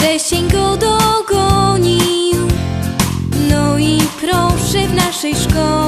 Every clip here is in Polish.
wrzesień go dogonił. No i proszę w naszej szkole.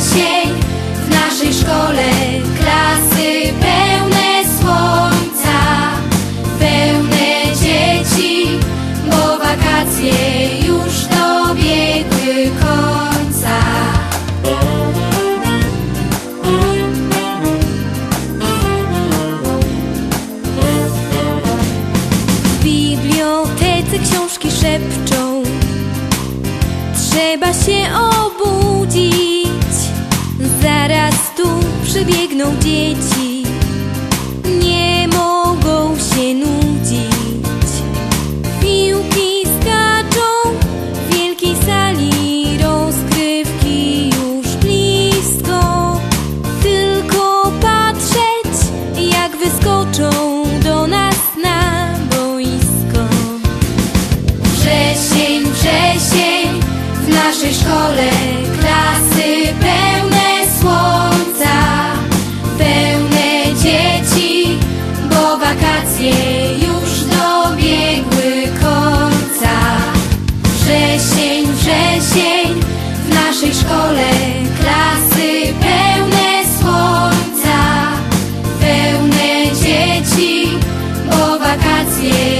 w naszej szkole klasy pełne słońca, pełne dzieci, bo wakacje już dobiegły końca. W bibliotece książki szepczą, trzeba się obudzić. Teraz tu przybiegną dzieci, nie mogą się nudzić. Piłki skaczą w wielkiej sali, rozgrywki już blisko. Tylko patrzeć, jak wyskoczą do nas na boisko. Wrzesień, wrzesień, w naszej szkole Wrzesień, wrzesień w naszej szkole klasy pełne słońca, pełne dzieci, bo wakacje.